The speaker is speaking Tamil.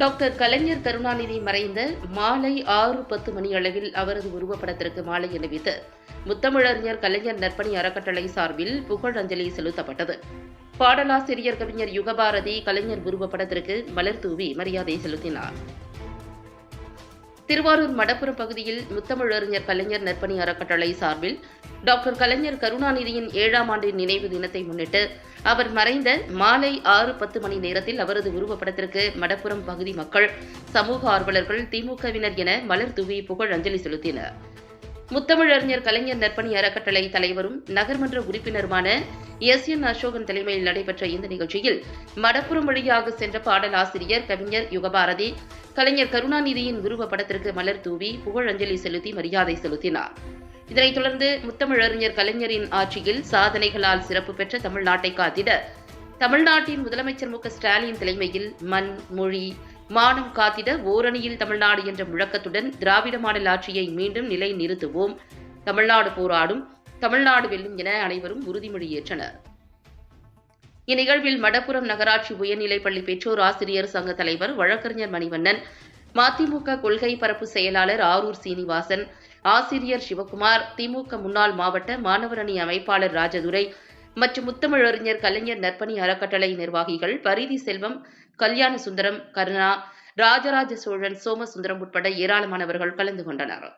டாக்டர் கலைஞர் கருணாநிதி மறைந்த மாலை ஆறு பத்து மணி அளவில் அவரது உருவப்படத்திற்கு மாலை அணிவித்து முத்தமிழறிஞர் கலைஞர் நற்பணி அறக்கட்டளை சார்பில் புகழஞ்சலி செலுத்தப்பட்டது. பாடலாசிரியர் கவிஞர் யுகபாரதி கலைஞர் உருவப்படத்திற்கு மலர் தூவி மரியாதை செலுத்தினார். திருவாரூர் மடப்புறம் பகுதியில் முத்தமிழறிஞர் கலைஞர் நற்பணி அறக்கட்டளை சார்பில் டாக்டர் கலைஞர் கருணாநிதியின் ஏழாம் ஆண்டு நினைவு தினத்தை முன்னிட்டு அவர் மறைந்த மாலை ஆறு பத்து மணி நேரத்தில் அவரது உருவப்படத்திற்கு மடப்புறம் பகுதி மக்கள் சமூக ஆர்வலர்கள் திமுகவினர் என மலர் தூவி புகழ் அஞ்சலி செலுத்தினர். முத்தமிழறிஞர் கலைஞர் நற்பணி அறக்கட்டளை தலைவரும் நகர்மன்ற உறுப்பினருமான எஸ் என் அசோகன் தலைமையில் நடைபெற்ற இந்த நிகழ்ச்சியில் மடப்புறம் வழியாக சென்ற பாடலாசிரியர் கவிஞர் யுகபாரதி கலைஞர் கருணாநிதியின் உருவப்படத்திற்கு மலர் தூவி புகழஞ்சலி செலுத்தி மரியாதை செலுத்தினார். இதனைத் தொடர்ந்து முத்தமிழறிஞர் கலைஞரின் ஆட்சியில் சாதனைகளால் சிறப்பு பெற்ற தமிழ்நாட்டை காத்திட தமிழ்நாட்டின் முதலமைச்சர் மு க ஸ்டாலின் தலைமையில் மண் மொழி மானம் காத்திட ஓரணியில் தமிழ்நாடு என்ற முழக்கத்துடன் திராவிட மாடல் ஆட்சியை மீண்டும் நிலை நிறுத்துவோம் தமிழ்நாடு போராடும் தமிழ்நாடு வெல்லும் என அனைவரும் உறுதிமொழி ஏற்றனர். இந்நிகழ்வில் மடப்புரம் நகராட்சி உயர்நிலைப்பள்ளி பெற்றோர் ஆசிரியர் சங்க தலைவர் வழக்கறிஞர் மணிவண்ணன் மதிமுக கொள்கை பரப்பு செயலாளர் ஆரூர் சீனிவாசன் ஆசிரியர் சிவகுமார் திமுக முன்னாள் மாவட்ட மாணவர் அணி அமைப்பாளர் ராஜதுரை மற்றும் முத்தமிழறிஞர் கலைஞர் நற்பணி அறக்கட்டளை நிர்வாகிகள் பரிதி செல்வம் கல்யாண சுந்தரம் கருணா ராஜராஜ சோழன் சோமசுந்தரம் உட்பட ஏராளமானவர்கள் கலந்து கொண்டனர்.